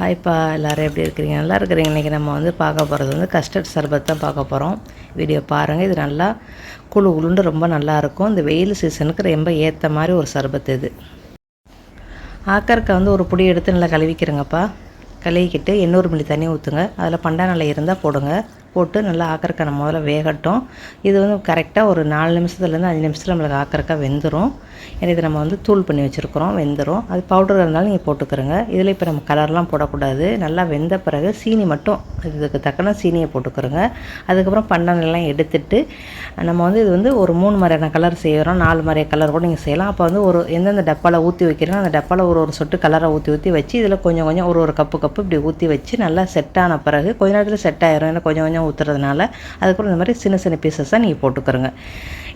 ஹாய்ப்பா எல்லோரும் எப்படி இருக்கிறீங்க? நல்லா இருக்கிறீங்க. இன்றைக்கி நம்ம வந்து பார்க்க போகிறது வந்து கஸ்டர்ட் சர்பத் தான் பார்க்க போகிறோம் வீடியோ பாருங்கள் இது நல்லா குழு உளுண்டு ரொம்ப நல்லாயிருக்கும் இந்த வெயில் சீசனுக்கு ரொம்ப ஏற்ற மாதிரி ஒரு சர்பத் இது. ஆக்கறக்க வந்து ஒரு புடி எடுத்து நல்லா கழுவிக்கிறேங்கப்பா கழுவிக்கிட்டு எண்ணூறு மில்லி தண்ணி ஊற்றுங்க அதில் பண்டாநிலை இருந்தால் போடுங்க. போட்டு நல்லா ஆக்கறக்கான முதல்ல வேகட்டும். இது வந்து கரெக்டாக ஒரு நாலு நிமிஷத்துலேருந்து அஞ்சு நிமிஷத்தில் நம்மளுக்கு ஆக்கறக்கா வெந்துடும் ஏன்னா இதை நம்ம வந்து தூள் பண்ணி வச்சுருக்குறோம் வெந்துடும் அது பவுடர் இருந்தாலும் நீங்கள் போட்டுக்கிறோங்க. இதில் இப்போ நம்ம கலர்லாம் போடக்கூடாது. நல்லா வெந்த பிறகு சீனி மட்டும் இதுக்கு தக்கன சீனியை போட்டுக்கிறோங்க. அதுக்கப்புறம் பண்டனெல்லாம் எடுத்துட்டு நம்ம வந்து இது வந்து ஒரு மூணு மாதிரியான கலர் செய்கிறோம் நாலு மாதிரி கலர் கூட நீங்கள் செய்யலாம். அப்போ வந்து ஒரு எந்தெந்த டப்பாவில் ஊற்றி வைக்கிறோம் அந்த டப்பாவில் ஒரு ஒரு சொட்டு கலரை ஊற்றி ஊற்றி வச்சு இதில் கொஞ்சம் கொஞ்சம் ஒரு ஒரு கப்பு கப்பு இப்படி ஊற்றி வச்சு நல்லா செட் ஆன பிறகு கொஞ்ச நேரத்தில் செட் ஆயிரும். ஏன்னா கொஞ்சம் கொஞ்சம் ஊற்றுறதுனால அதுக்கப்புறம் இந்த மாதிரி சின்ன சின்ன பீசஸாக நீங்கள் போட்டுக்கிறோங்க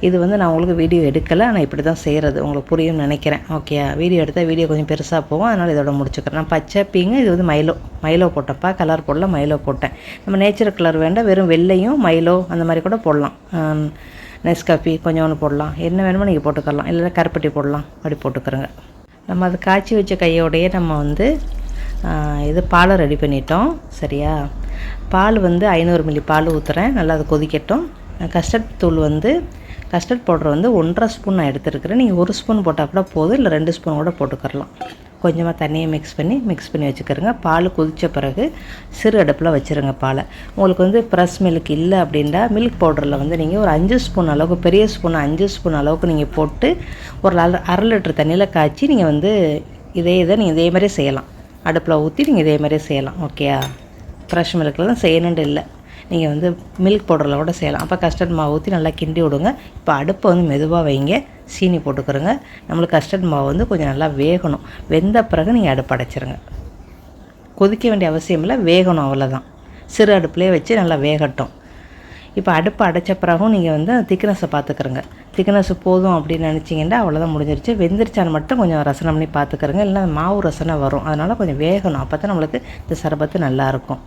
இது வந்து நான் உங்களுக்கு வீடியோ எடுக்கலை ஆனால் இப்படி தான் செய்கிறது உங்களுக்கு புரியும்னு நினைக்கிறேன். ஓகே வீடியோ எடுத்தால் வீடியோ கொஞ்சம் பெருசாக போகும். அதனால் இதோட முடிச்சுக்கிறேன். நான் பச்சை பீங்க இது வந்து மைலோ மைலோ போட்டப்பா கலர் போடல மைலோ போட்டேன். நம்ம நேச்சர் கலர் வேண்டாம் வெறும் வெள்ளையும் மைலோ அந்த மாதிரி கூட போடலாம். Um, நெஸ்காஃபி கொஞ்சம் ஒன்று போடலாம். என்ன வேணுமோ நீங்கள் போட்டுக்கலாம். இல்லைன்னா கருப்பட்டி போடலாம். அப்படி போட்டுக்கிறோங்க நம்ம அது காய்ச்சி வச்ச கையோடையே நம்ம வந்து இது பாலை ரெடி பண்ணிட்டோம். சரியா? பால் வந்து ஐநூறு மில்லி பால் ஊற்றுறேன் நல்லா அது கொதிக்கட்டும். கஸ்டர்ட் தூள் வந்து கஸ்டர்ட் பவுடர் வந்து ஒன்றரை ஸ்பூன் நான் எடுத்துருக்கிறேன். நீங்கள் ஒரு ஸ்பூன் போட்டால் கூட போதும் இல்லை ரெண்டு ஸ்பூன் கூட போட்டுக்கரலாம் கொஞ்சமாக தண்ணியை மிக்ஸ் பண்ணி மிக்ஸ் பண்ணி வச்சுக்கிறோங்க. பால் கொதித்த பிறகு சிறு அடுப்பில் வச்சுருங்க பாலை. உங்களுக்கு வந்து ப்ரெஸ் மில்க் இல்லை அப்படின்னா மில்க் பவுடரில் வந்து நீங்கள் ஒரு அஞ்சு ஸ்பூன் அளவுக்கு பெரிய ஸ்பூன் அஞ்சு ஸ்பூன் அளவுக்கு நீங்கள் போட்டு ஒரு அரை லிட்டர் தண்ணியில் காய்ச்சி நீங்கள் வந்து இதே இதை நீங்கள் இதே மாதிரியே செய்யலாம். அடுப்பில் ஊற்றி நீங்கள் இதே மாதிரியே செய்யலாம். ஓகேயா ஃப்ரெஷ் மில்கில் தான் செய்யணுன்ட்டு இல்லை. நீங்கள் வந்து மில்க் பவுடரில் கூட செய்யலாம். அப்போ கஸ்டர்ட் மாவு ஊற்றி நல்லா கிண்டி விடுங்க. இப்போ அடுப்பை வந்து மெதுவாக வைங்க. சீனி போட்டுக்கிறோங்க. நம்மளுக்கு கஸ்டர்ட் மாவு வந்து கொஞ்சம் நல்லா வேகணும். வெந்த பிறகு நீங்கள் அடுப்பு அடைச்சிருங்க. கொதிக்க வேண்டிய அவசியம் இல்லை. வேகணும் அவ்வளோதான் சிறு அடுப்புலேயே வச்சு நல்லா வேகட்டும். இப்போ அடுப்பு அடைச்ச பிறகும் நீங்கள் வந்து திக்னஸை பார்த்துக்கிறங்க. திக்னஸ் போதும் அப்படின்னு நினச்சிங்கன்னா அவ்வளோதான் முடிஞ்சிருச்சு. வெந்திரிச்சான் மட்டும் கொஞ்சம் ரசனை பண்ணி பார்த்துக்கிறங்க. இல்லைன்னா மாவு ரசனை வரும். அதனால் கொஞ்சம் வேகணும். அப்போ தான் நம்மளுக்கு இந்த சரபத்து நல்லாயிருக்கும்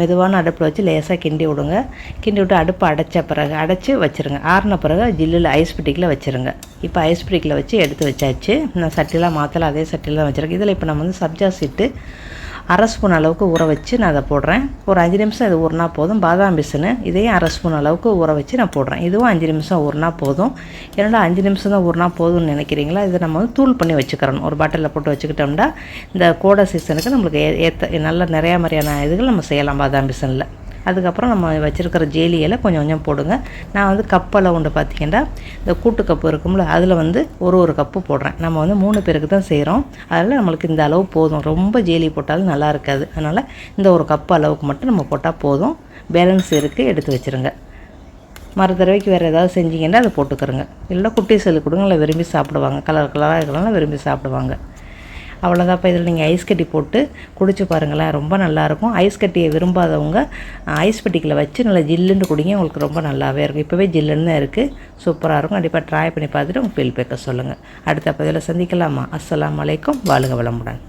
மெதுவான அடுப்பில் வச்சு லேசாக கிண்டி விடுங்க. கிண்டி விட்டு அடுப்பு அடைச்ச பிறகு அடைச்சி வச்சுருங்க. ஆறின பிறகு ஜில்லில் ஐஸ் பிட்டிக்கில் வச்சுருங்க. இப்போ ஐஸ் பிட்டிக்கில் வச்சு எடுத்து வச்சாச்சு. நான் சட்டிலாம் மாற்றலாம் அதே சட்டியில் தான் வச்சுருக்கேன். இதில் இப்போ நம்ம வந்து சப்ஜா சீட்டு அரை ஸ்பூன் அளவுக்கு ஊற வச்சு நான் அதை போடுறேன். ஒரு அஞ்சு நிமிஷம் இது ஊறினா போதும். பாதாம் பிசுன்னு இதையும் அரை ஸ்பூன் அளவுக்கு ஊற வச்சு நான் போடுறேன். இதுவும் அஞ்சு நிமிஷம் ஊறினா போதும். என்னோட அஞ்சு நிமிஷம் தான் ஊறினா போதும்னு நினைக்கிறீங்களா? இதை நம்ம வந்து தூள் பண்ணி வச்சுக்கிறோம் ஒரு பாட்டிலில் போட்டு வச்சுக்கிட்டோம்னா இந்த கோடை சீசனுக்கு நம்மளுக்கு ஏற்ற நல்ல நிறையா மாதிரியான இதுகள் நம்ம செய்யலாம் பாதாம் பிசனில். அதுக்கப்புறம் நம்ம வச்சுருக்கிற ஜேலியில் கொஞ்சம் கொஞ்சம் போடுங்க. நான் வந்து கப்பலை உண்டு பார்த்திங்கன்னா இந்த கூட்டு கப்பு இருக்கும்ல அதில் வந்து ஒரு ஒரு கப்பு போடுறேன். நம்ம வந்து மூணு பேருக்கு தான் செய்கிறோம் அதில் நம்மளுக்கு இந்த அளவு போதும். ரொம்ப ஜேலி போட்டாலும் நல்லா இருக்காது. அதனால் இந்த ஒரு கப்பு அளவுக்கு மட்டும் நம்ம போட்டால் போதும். பேலன்ஸ் இருக்குது எடுத்து வச்சுருங்க. மறு தடவைக்கு வேறு ஏதாவது செஞ்சிங்கன்னா அதை போட்டுக்கிறோங்க. இல்லை குட்டி செல்லு கொடுங்க இல்லை விரும்பி சாப்பிடுவாங்க. கலர் கலராக இருக்கலாம் விரும்பி சாப்பிடுவாங்க. அவ்வளோதான் இப்போ இதில் நீங்கள் ஐஸ் கட்டி போட்டு குடிச்சு பாருங்களேன். ரொம்ப நல்லாயிருக்கும். ஐஸ் கட்டியை விரும்பாதவங்க ஐஸ் பெட்டிக்கில் வச்சு நல்லா ஜில்லுன்னு குடிங்க. உங்களுக்கு ரொம்ப நல்லாவே இருக்கும். இப்போவே ஜில்லுன்னு தான் இருக்குது சூப்பராக இருக்கும். கண்டிப்பாக ட்ரை பண்ணி பார்த்துட்டு உங்கள் ஃபீல் பேக்க சொல்லுங்கள் அடுத்த பதிவில் சந்திக்கலாமா? அஸ்லாம் வலைக்கம் வாழுங்க வளமுடன்.